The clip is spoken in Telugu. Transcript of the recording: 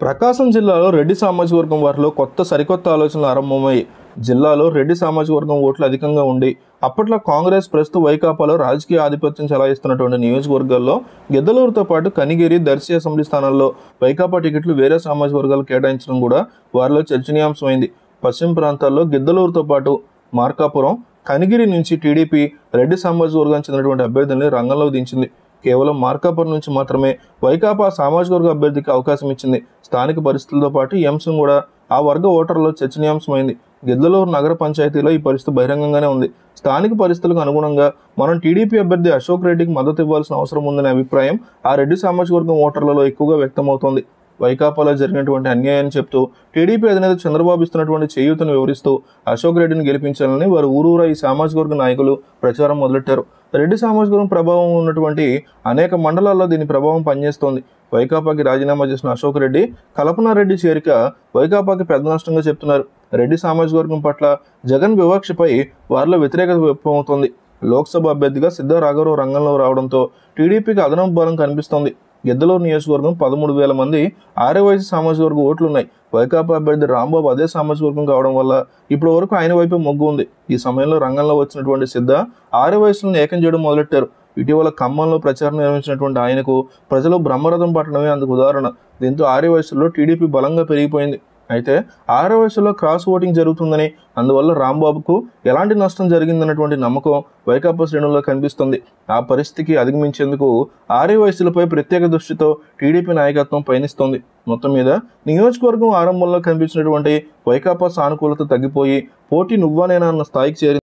ప్రకాశం జిల్లాలో రెడ్డి సామాజిక వర్గం వారిలో కొత్త సరికొత్త ఆలోచనలు ఆరంభమయ్యాయి. జిల్లాలో రెడ్డి సామాజిక వర్గం ఓట్లు అధికంగా ఉండి అప్పట్లో కాంగ్రెస్ ప్రస్తుత వైకాపాలో రాజకీయ ఆధిపత్యం చెలాయిస్తున్నటువంటి నియోజకవర్గాల్లో గిద్దలూరుతో పాటు కనిగిరి దర్శి అసెంబ్లీ స్థానాల్లో వైకాపా టికెట్లు వేరే సామాజిక వర్గాలు కేటాయించడం కూడా వారిలో చర్చనీయాంశమైంది. పశ్చిమ ప్రాంతాల్లో గిద్దలూరుతో పాటు మార్కాపురం కనిగిరి నుంచి టీడీపీ రెడ్డి సామాజిక వర్గానికి చెందినటువంటి అభ్యర్థుల్ని రంగంలో దించింది. కేవలం మార్కాపురం నుంచి మాత్రమే వైకాపా సామాజిక వర్గ అభ్యర్థికి అవకాశం ఇచ్చింది. స్థానిక పరిస్థితులతో పాటు ఈ అంశం కూడా ఆ వర్గ ఓటర్లో చర్చనీయాంశమైంది. గిద్దలూరు నగర పంచాయతీలో ఈ పరిస్థితి బహిరంగంగానే ఉంది. స్థానిక పరిస్థితులకు అనుగుణంగా మనం టీడీపీ అభ్యర్థి అశోక్ రెడ్డికి మద్దతు ఇవ్వాల్సిన అవసరం ఉందనే అభిప్రాయం ఆ రెడ్డి సామాజిక వర్గం ఓటర్లలో ఎక్కువగా వ్యక్తమవుతోంది. వైకాపాలో జరిగినటువంటి అన్యాయాన్ని చెప్తూ టీడీపీ అధినేత చంద్రబాబు ఇస్తున్నటువంటి చేయూతను వివరిస్తూ అశోక్ రెడ్డిని గెలిపించాలని వారు ఊరూరా ఈ సామాజిక వర్గ నాయకులు ప్రచారం మొదలెట్టారు. రెడ్డి సామాజిక ప్రభావం ఉన్నటువంటి అనేక మండలాల్లో దీని ప్రభావం పనిచేస్తోంది. వైకాపాకి రాజీనామా చేసిన అశోక్ రెడ్డి కల్పనారెడ్డి చేరిక వైకాపాకి పెద్ద నష్టంగా చెప్తున్నారు. రెడ్డి సామాజిక వర్గం పట్ల జగన్ వివక్షపై వారిలో వ్యతిరేకత వ్యక్తమవుతోంది. లోక్సభ అభ్యర్థిగా సిద్ధ రాఘవరావు రంగంలో రావడంతో టీడీపీకి అదనపు బలం కనిపిస్తోంది. గిద్దలూరు నియోజకవర్గం పదమూడు వేల మంది ఆర్యవైసీ సామాజిక వర్గ ఓట్లు ఉన్నాయి వైకాపా అభ్యర్థి రాంబాబు అదే సామాజిక వర్గం కావడం వల్ల ఇప్పటి వరకు ఆయన వైపే మొగ్గు ఉంది. ఈ సమయంలో రంగంలో వచ్చినటువంటి సిద్ధ ఆర్యవయసులను ఏకం చేయడం మొదలెట్టారు. ఇటీవల ఖమ్మంలో ప్రచారం నిర్వహించినటువంటి ఆయనకు ప్రజలు బ్రహ్మరథం పట్టడమే అందుకు ఉదాహరణ. దీంతో ఆర్యవయసుల్లో టీడీపీ బలంగా పెరిగిపోయింది. అయితే ఆరో వయసులో క్రాస్ ఓటింగ్ జరుగుతుందని అందువల్ల రాంబాబుకు ఎలాంటి నష్టం జరిగిందన్నటువంటి నమ్మకం వైకాపా శ్రేణుల్లో కనిపిస్తుంది. ఆ పరిస్థితికి అధిగమించేందుకు ఆరే వయసులపై ప్రత్యేక దృష్టితో టీడీపీ నాయకత్వం పయనిస్తోంది. మొత్తం మీద నియోజకవర్గం ఆరంభంలో కనిపించినటువంటి వైకాపా సానుకూలత తగ్గిపోయి పోటీ నువ్వనేనా అన్న స్థాయికి చేరింది